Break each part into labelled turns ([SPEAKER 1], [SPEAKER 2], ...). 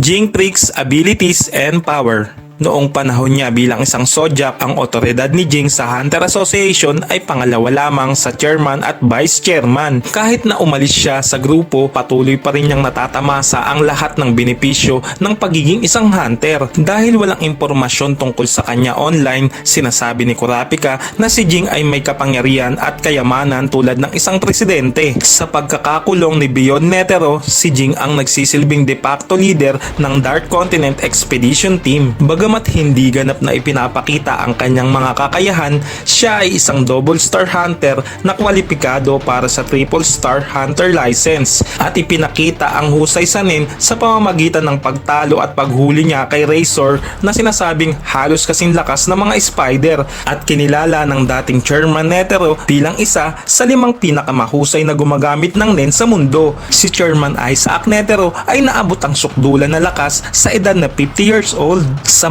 [SPEAKER 1] Jinx Abilities and Power Noong panahon niya bilang isang Zodiac, ang otoridad ni Jing sa Hunter Association ay pangalawa lamang sa chairman at vice chairman. Kahit na umalis siya sa grupo, patuloy pa rin niyang natatamasa ang lahat ng benepisyo ng pagiging isang hunter. Dahil walang impormasyon tungkol sa kanya online, sinasabi ni Kurapika na si Jing ay may kapangyarihan at kayamanan tulad ng isang presidente. Sa pagkakakulong ni Beyond Netero, si Jing ang nagsisilbing de facto leader ng Dark Continent Expedition Team. Bagamat hindi ganap na ipinapakita ang kanyang mga kakayahan, siya ay isang double star hunter na kwalipikado para sa triple star hunter license at ipinakita ang husay sanin sa pamamagitan ng pagtalo at paghuli niya kay Razor na sinasabing halos kasing lakas ng mga spider at kinilala ng dating chairman Netero bilang isa sa limang pinakamahusay na gumagamit ng nen sa mundo. Si Chairman Isaac Netero ay naabot ang sukdulan na lakas sa edad na 50 years old.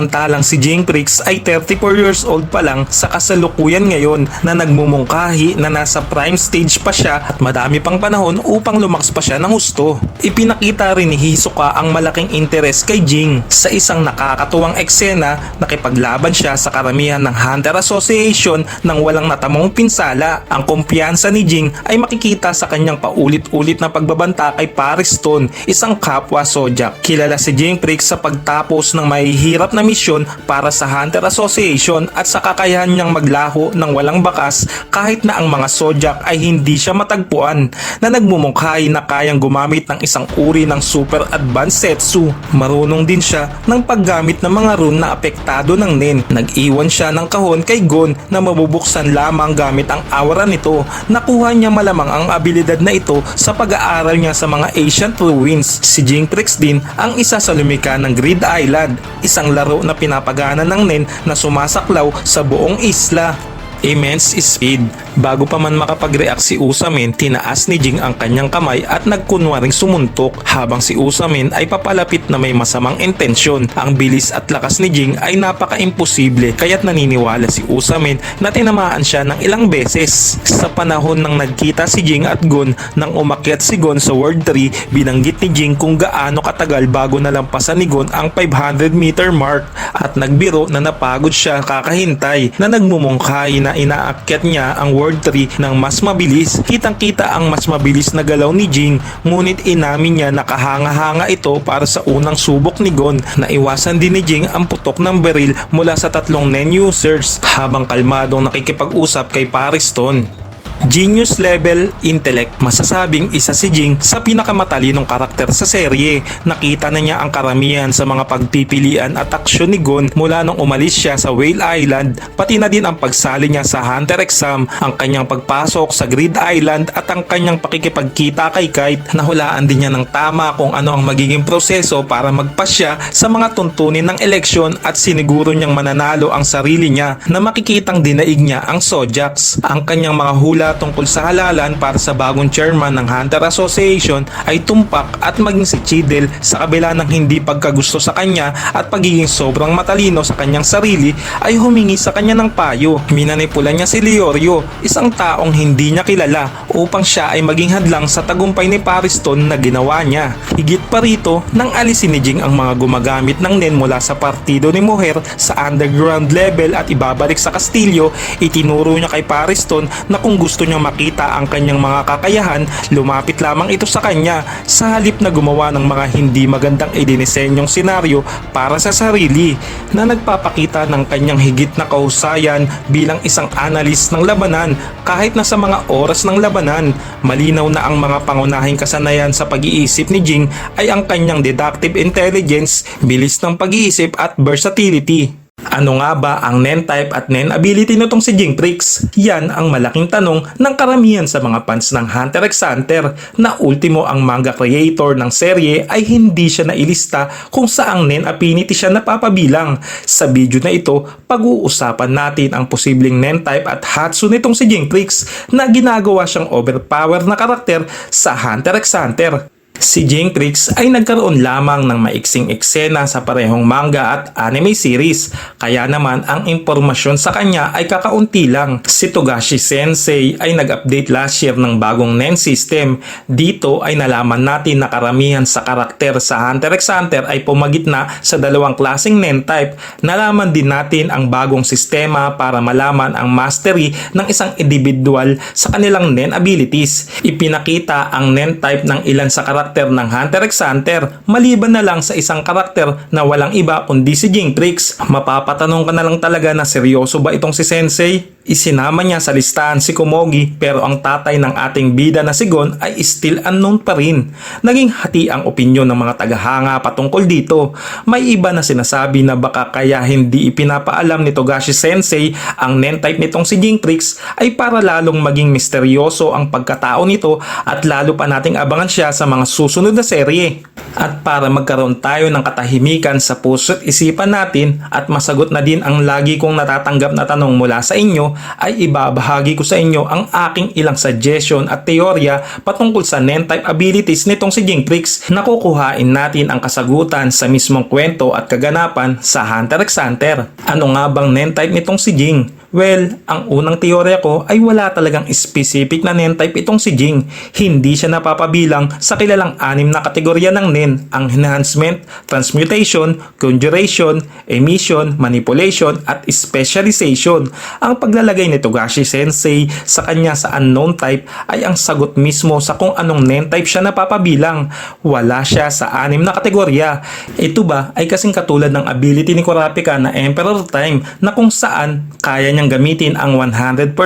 [SPEAKER 1] Samantalang si Jing Prix ay 34 years old pa lang sa kasalukuyan ngayon na nagmumungkahi na nasa prime stage pa siya at madami pang panahon upang lumaks pa siya ng husto. Ipinakita rin ni Hisoka ang malaking interes kay Jing sa isang nakakatuwang eksena nakipaglaban siya sa karamihan ng Hunter Association nang walang natamong pinsala. Ang kumpiyansa ni Jing ay makikita sa kanyang paulit-ulit na pagbabanta kay Paris Stone, isang kapwa Zodiac. Kilala si Jing Prix sa pagtapos ng mahihirap na misyon para sa Hunter Association at sa kakayahan niyang maglaho ng walang bakas kahit na ang mga Zodiac ay hindi siya matagpuan na nagmumungkahi na kayang gumamit ng isang uri ng super advanced setsu. Marunong din siya ng paggamit ng mga rune na apektado ng Nen. Nag-iwan siya ng kahon kay Gon na mabubuksan lamang gamit ang aura nito. Nakuha niya malamang ang abilidad na ito sa pag-aaral niya sa mga ancient ruins. Si Jinx din ang isa sa lumika ng Grid Island, isang laro na pinapagana ng Nen na sumasaklaw sa buong isla. Immense speed. Bago pa man makapag-react si Usamin, tinaas ni Jing ang kanyang kamay at nagkunwaring sumuntok habang si Usamin ay papalapit na may masamang intensyon. Ang bilis at lakas ni Jing ay napaka-imposible kaya't naniniwala si Usamin na tinamaan siya ng ilang beses. Sa panahon nang nagkita si Jing at Gon nang umakyat si Gon sa World 3, binanggit ni Jing kung gaano katagal bago nalampasan ni Gon ang 500 meter mark at nagbiro na napagod siya kakahintay na nagmumungkahi na inaakyat niya ang World 3 ng mas mabilis. Kitang-kita ang mas mabilis na galaw ni Jing ngunit inamin niya nakahanga-hanga ito para sa unang subok ni Gon. Naiwasan din ni Jing ang putok ng beril mula sa tatlong NEN users habang kalmadong nakikipag-usap kay Pariston. Genius level intellect. Masasabing isa si Jing sa pinakamatalinong karakter sa serye. Nakita na niya ang karamihan sa mga pagpipilian at aksyon ni Gon mula nung umalis siya sa Whale Island, pati na din ang pagsali niya sa Hunter exam, ang kanyang pagpasok sa Grid Island at ang kanyang pakikipagkita kay Kite. Nahulaan din niya ng tama kung ano ang magiging proseso para magpasya sa mga tuntunin ng eleksyon at siniguro niyang mananalo ang sarili niya na makikitang dinaig niya ang Zodiacs. Ang kanyang mga hula tungkol sa halalan para sa bagong chairman ng Hunter Association ay tumpak at maging si Chidel sa kabila ng hindi pagkagusto sa kanya at pagiging sobrang matalino sa kanyang sarili ay humingi sa kanya ng payo. Minanipula niya si Leorio, isang taong hindi niya kilala upang siya ay maging hadlang sa tagumpay ni Pariston na ginawa niya. Higit pa rito, nang alisin ni Jing ang mga gumagamit ng NEN mula sa partido ni Moher sa underground level at ibabalik sa Kastilyo, itinuro niya kay Pariston na kung gusto niya makita ang kanyang mga kakayahan, lumapit lamang ito sa kanya sa halip na gumawa ng mga hindi magandang idinisenyong senaryo para sa sarili na nagpapakita ng kanyang higit na kahusayan bilang isang analyst ng labanan kahit na sa mga oras ng labanan. Malinaw na ang mga pangunahing kasanayan sa pag-iisip ni Jing ay ang kanyang deductive intelligence, bilis ng pag-iisip at versatility. Ano nga ba ang NEN type at NEN ability nitong si Jinx? Yan ang malaking tanong ng karamihan sa mga fans ng Hunter x Hunter na ultimo ang manga creator ng serye ay hindi siya nailista kung saang NEN affinity siya napapabilang. Sa video na ito, pag-uusapan natin ang posibleng NEN type at Hatsu nitong si Jinx na ginagawa siyang overpower na karakter sa Hunter x Hunter. Si Jinx ay nagkaroon lamang ng maiksing eksena sa parehong manga at anime series, kaya naman ang impormasyon sa kanya ay kakaunti lang. Si Togashi Sensei ay nag-update last year ng bagong NEN system. Dito ay nalaman natin na karamihan sa karakter sa Hunter x Hunter ay pumagitna sa dalawang klaseng NEN type. Nalaman din natin ang bagong sistema para malaman ang mastery ng isang individual sa kanilang NEN abilities. Ipinakita ang NEN type ng ilan sa karakter ng Hunter x Hunter maliban na lang sa isang karakter na walang iba kundi si Jinx. Mapapatanong ka na lang talaga na seryoso ba itong si Sensei? Isinama niya sa listahan si Komogi pero ang tatay ng ating bida na si Gon ay still unknown pa rin. Naging hati ang opinyon ng mga tagahanga patungkol dito. May iba na sinasabi na baka kaya hindi ipinapaalam ni Togashi Sensei ang nen type nitong si Jinx ay para lalong maging misteryoso ang pagkatao nito at lalo pa nating abangan siya sa mga susunod na serye. At para magkaroon tayo ng katahimikan sa puso't isipan natin at masagot na din ang lagi kong natatanggap na tanong mula sa inyo ay ibabahagi ko sa inyo ang aking ilang suggestion at teorya patungkol sa Nen-type abilities nitong si Jinx na kukuhain natin ang kasagutan sa mismong kwento at kaganapan sa Hunter x Hunter. Ano nga bang Nen-type nitong si Jing? Well, ang unang teorya ko ay wala talagang specific na NEN type itong si Jing. Hindi siya napapabilang sa kilalang anim na kategorya ng NEN, ang enhancement, transmutation, conjuration, emission, manipulation, at specialization. Ang paglalagay ni Togashi Sensei sa kanya sa unknown type ay ang sagot mismo sa kung anong NEN type siya napapabilang. Wala siya sa anim na kategorya. Ito ba ay kasing katulad ng ability ni Kurapika na Emperor Time na kung saan kaya niyang gamitin ang 100%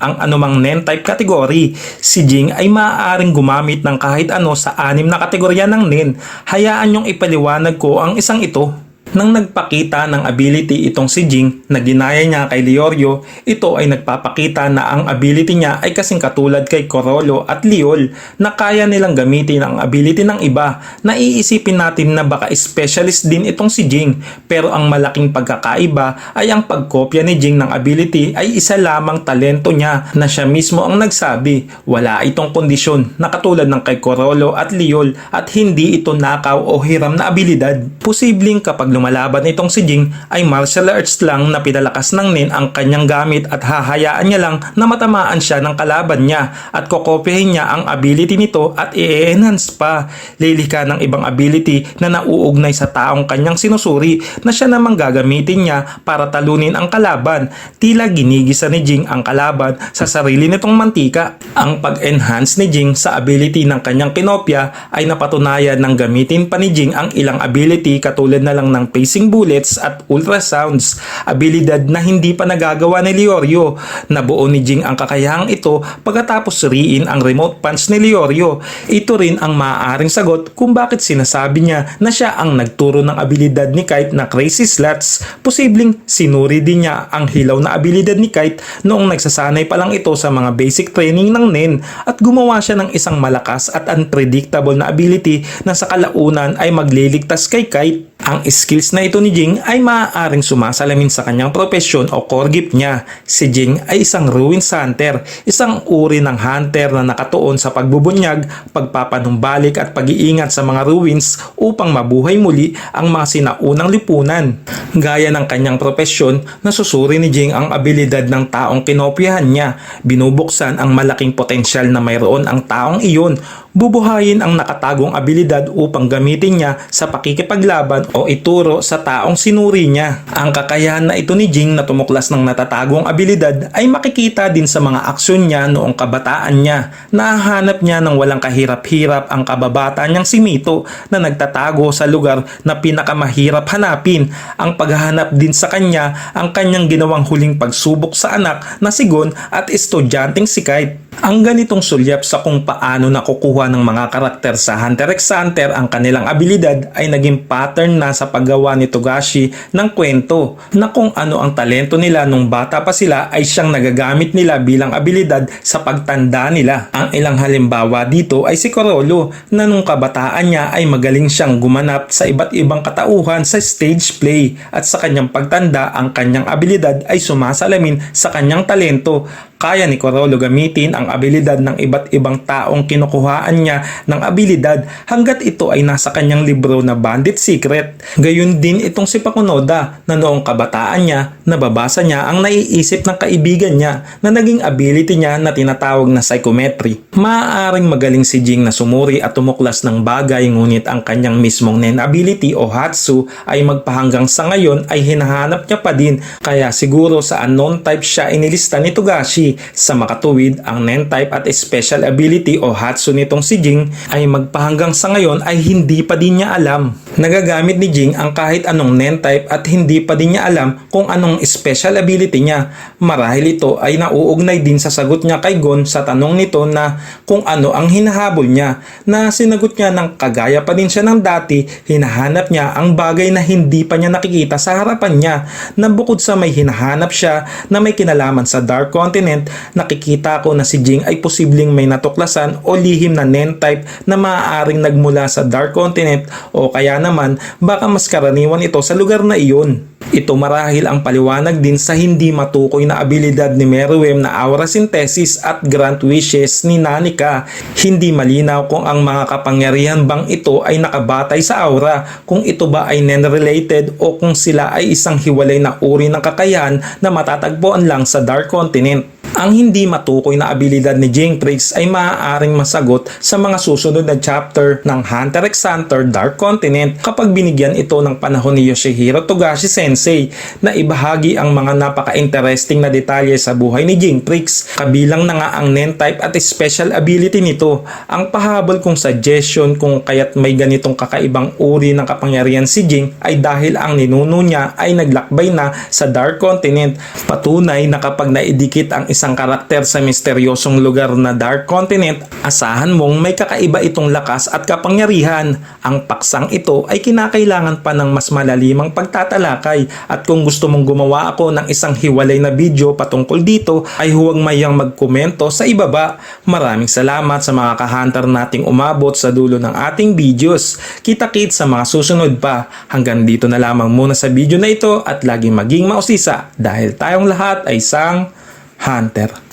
[SPEAKER 1] ang anumang NEN type category. Si Jing ay maaaring gumamit ng kahit ano sa anim na kategorya ng NEN. Hayaan niyong ipaliwanag ko ang isang ito. Nang nagpakita ng ability itong si Jing na ginaya niya kay Leorio, ito ay nagpapakita na ang ability niya ay kasing katulad kay Corolo at Liol na kaya nilang gamitin ang ability ng iba. Naiisipin natin na baka specialist din itong si Jing pero ang malaking pagkakaiba ay ang pagkopya ni Jing ng ability ay isa lamang talento niya na siya mismo ang nagsabi. Wala itong kondisyon na katulad ng kay Corolo at Liol at hindi ito nakaw o hiram na abilidad. Posibleng kapag lumalaban itong si Jing ay martial arts lang na pinalakas ng Nin ang kanyang gamit at hahayaan niya lang na matamaan siya ng kalaban niya at kokopyahin niya ang ability nito at i-enhance pa. Lilika ng ibang ability na nauugnay sa taong kanyang sinusuri na siya namang gagamitin niya para talunin ang kalaban. Tila ginigisa ni Jing ang kalaban sa sarili nitong mantika. Ang pag-enhance ni Jing sa ability ng kanyang kinopya ay napatunayan ng gamitin pa ni Jing ang ilang ability katulad na lang ng pacing bullets at ultrasounds, abilidad na hindi pa nagagawa ni Leorio. Nabuo ni Jing ang kakayahang ito pagkatapos riin ang remote punch ni Leorio. Ito rin ang maaaring sagot kung bakit sinasabi niya na siya ang nagturo ng abilidad ni Kite na Crazy Slots. Posibleng sinuri din niya ang hilaw na abilidad ni Kite noong nagsasanay pa lang ito sa mga basic training ng NEN at gumawa siya ng isang malakas at unpredictable na ability na sa kalaunan ay magliligtas kay Kite. Ang skills na ito ni Jing ay maaaring sumasalamin sa kanyang profesyon o core gift niya. Si Jing ay isang ruins hunter, isang uri ng hunter na nakatuon sa pagbubunyag, pagpapanumbalik at pag-iingat sa mga ruins upang mabuhay muli ang mga sinaunang lipunan. Gaya ng kanyang profesyon, nasusuri ni Jing ang abilidad ng taong kinopyahan niya. Binubuksan ang malaking potensyal na mayroon ang taong iyon bubuhayin ang nakatagong abilidad upang gamitin niya sa pakikipaglaban o ituro sa taong sinuri niya. Ang kakayahan na ito ni Jing na tumuklas ng natatagong abilidad ay makikita din sa mga aksyon niya noong kabataan niya. Nahanap niya ng walang kahirap-hirap ang kababata niyang si Mito na nagtatago sa lugar na pinakamahirap hanapin. Ang paghahanap din sa kanya ang kanyang ginawang huling pagsubok sa anak na si Gon at estudyanteng si Kite. Ang ganitong sulyap sa kung paano nakukuha ng mga karakter sa Hunter x Hunter ang kanilang abilidad ay naging pattern na sa paggawa ni Togashi ng kwento na kung ano ang talento nila nung bata pa sila ay siyang nagagamit nila bilang abilidad sa pagtanda nila. Ang ilang halimbawa dito ay si Corolo na nung kabataan niya ay magaling siyang gumanap sa iba't ibang katauhan sa stage play at sa kanyang pagtanda ang kanyang abilidad ay sumasalamin sa kanyang talento kaya ni Corolo gamitin ang abilidad ng iba't ibang taong kinukuhaan niya ng abilidad hanggat ito ay nasa kanyang libro na Bandit Secret. Gayun din itong si Pakunoda na noong kabataan niya, nababasa niya ang naiisip ng kaibigan niya na naging ability niya na tinatawag na psychometry. Maaaring magaling si Jing na sumuri at tumuklas ng bagay ngunit ang kanyang mismong Nen ability o Hatsu ay magpahanggang sa ngayon ay hinahanap niya pa din kaya siguro sa unknown type siya inilista ni Togashi. Sa makatuwid, ang Nen type at special ability o Hatsu nitong si Jing ay magpahanggang sa ngayon ay hindi pa din niya alam. Nagagamit ni Jing ang kahit anong Nen type at hindi pa din niya alam kung anong special ability niya. Marahil ito ay nauugnay din sa sagot niya kay Gon sa tanong nito na kung ano ang hinahabol niya na sinagot niya ng kagaya pa din siya ng dati, hinahanap niya ang bagay na hindi pa niya nakikita sa harapan niya na bukod sa may hinahanap siya na may kinalaman sa Dark Continent, nakikita ko na si Jing ay posibleng may natuklasan o lihim na Nen type na maaaring nagmula sa Dark Continent o kaya naman baka mas karaniwan ito sa lugar na iyon. Ito marahil ang paliwanag din sa hindi matukoy na abilidad ni Meruem na aura synthesis at grant wishes ni Nanika. Hindi malinaw kung ang mga kapangyarihan bang ito ay nakabatay sa aura, kung ito ba ay nen-related o kung sila ay isang hiwalay na uri ng kakayahan na matatagpuan lang sa Dark Continent. Ang hindi matukoy na abilidad ni Jinx ay maaaring masagot sa mga susunod na chapter ng Hunter x Hunter Dark Continent kapag binigyan ito ng panahon ni Yoshihiro Togashi Sensei na ibahagi ang mga napaka-interesting na detalye sa buhay ni Jinx. Kabilang na nga ang Nen type at special ability nito. Ang pahabol kong suggestion kung kaya't may ganitong kakaibang uri ng kapangyarihan si Jing ay dahil ang ninuno niya ay naglakbay na sa Dark Continent. Patunay na kapag naidikit ang isang karakter sa misteryosong lugar na Dark Continent, asahan mong may kakaiba itong lakas at kapangyarihan. Ang paksang ito ay kinakailangan pa ng mas malalimang pagtatalakay at kung gusto mong gumawa ako ng isang hiwalay na video patungkol dito ay huwag mayang magkomento sa ibaba. Maraming salamat sa mga kahunter nating umabot sa dulo ng ating videos. Kita-kit sa mga susunod pa. Hanggang dito na lamang muna sa video na ito at laging maging mausisa dahil tayong lahat ay isang Hunter.